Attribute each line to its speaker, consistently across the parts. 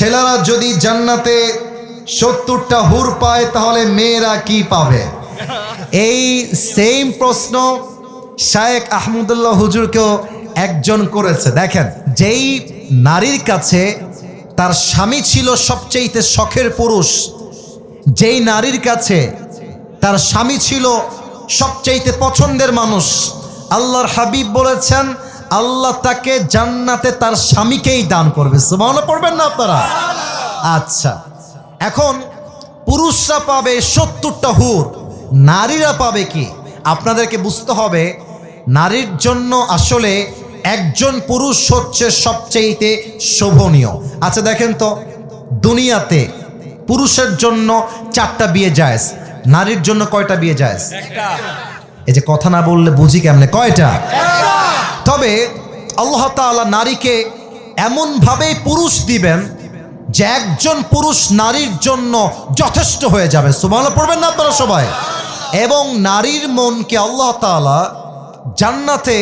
Speaker 1: ছেলেরা যদি জান্নাতে সত্তরটা হুর পায়, তাহলে মেয়েরা কি পাবে? এই সেম প্রশ্ন শায়েক আহমদুল্লাহ হুজুরকেও একজন করেছে। দেখেন, যেই নারীর কাছে তার স্বামী ছিল সবচেয়েতে শখের পুরুষ, যেই নারীর কাছে তার স্বামী ছিল সবচেয়েতে পছন্দের মানুষ, আল্লাহর হাবিব বলেছেন আল্লাহ তাকে জান্নাতে তার স্বামীকেই দান করবে। সুবহানাল্লাহ পড়বেন না আপনারা? আচ্ছা এখন পুরুষরা পাবে সত্তরটা হুর নারীরা পাবে কি? আপনাদেরকে বুঝতে হবে নারীর জন্য আসলে একজন পুরুষ হচ্ছে সবচেয়েতে শোভনীয়। আচ্ছা দেখেন তো দুনিয়াতে পুরুষের জন্য চারটা বিয়ে যায় নারীর জন্য কয়টা বিয়ে যায় এই যে কথা না বললে বুঝি কেমনে? কয়টা? তবে আল্লাহ তাআলা নারীকে এমনভাবেই পুরুষ দিবেন যে একজন পুরুষ নারীর জন্য যথেষ্ট হয়ে যাবে। সুবহানাল্লাহ, পড়বেন না আপনারা সবাই? এবং নারীর মনকে আল্লাহ তাআলা জান্নাতে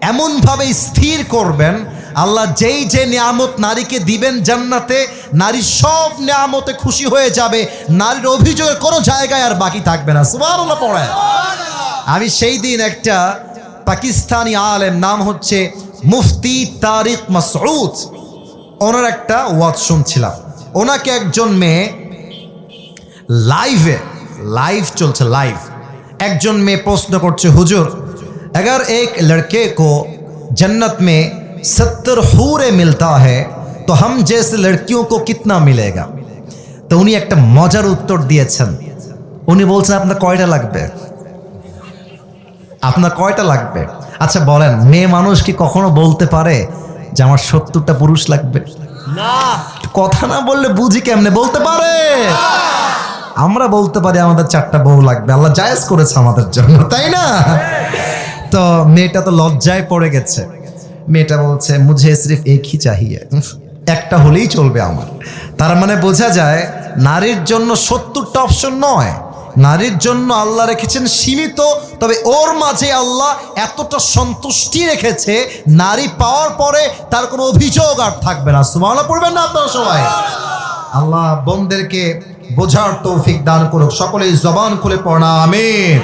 Speaker 1: এমনভাবে স্থির করবেন, আল্লাহ যেই যে নিয়ামত নারীকে দিবেন জান্নাতে নারী সব নিয়ামতে খুশি হয়ে যাবে, নারীর অভিযোগের কোনো জায়গায় আর বাকি থাকবে না। সুবহানাল্লাহ পড়ে আমি সেই দিন একটা পাকিস্তানি আলেম নাম হচ্ছে মুফতি তারিক মাসউদ ওনার একটা ওয়াজ শুনছিলাম ওনাকে একজন মেয়ে লাইভে লাইভ চলছে লাইভ একজন মেয়ে প্রশ্ন করছে হুজুর अगर एक लड़के को जन्नत में सत्तर हूरे मिलता है तो हम जैसे लड़कियों को कितना मिलेगा তো উনি একটা মজার উত্তর দিয়েছেন উনি বলছেন আপনার কয়টা লাগবে আপনার কয়টা লাগবে? আচ্ছা বলেন মেয়ে মানুষ কি কখনো বলতে পারে যে আমার সত্তরটা পুরুষ লাগবে?
Speaker 2: না।
Speaker 1: কথা না বললে বুঝি কেমনে? বলতে পারে। আমরা বলতে পারি আমাদের চারটা বউ লাগবে। আল্লাহ জায়েজ করেছে আমাদের জন্য তাই না? তো মেয়েটা তো লজ্জায় পড়ে গেছে। মেয়েটা বলছে মুঝে সিরিফ একই চাহিয়ে। একটা হলেই চলবে আমার। তার মানে বোঝা যায় নারীর জন্য সত্তরটা অপশন নয়। নারীর জন্য আল্লাহ রেখেছেন সীমিত, তবে ওর মাঝে আল্লাহ এতটা সন্তুষ্টি রেখেছে, নারী পাওয়ার পরে তার কোনো অভিযোগ আর থাকবে না। সুমাওয়ালা পড়বেন না আপনারা সবাই? আল্লাহ বোনদেরকে বোঝার তৌফিক দান করুক। সকলেই জবান খুলে পড়া আমিন।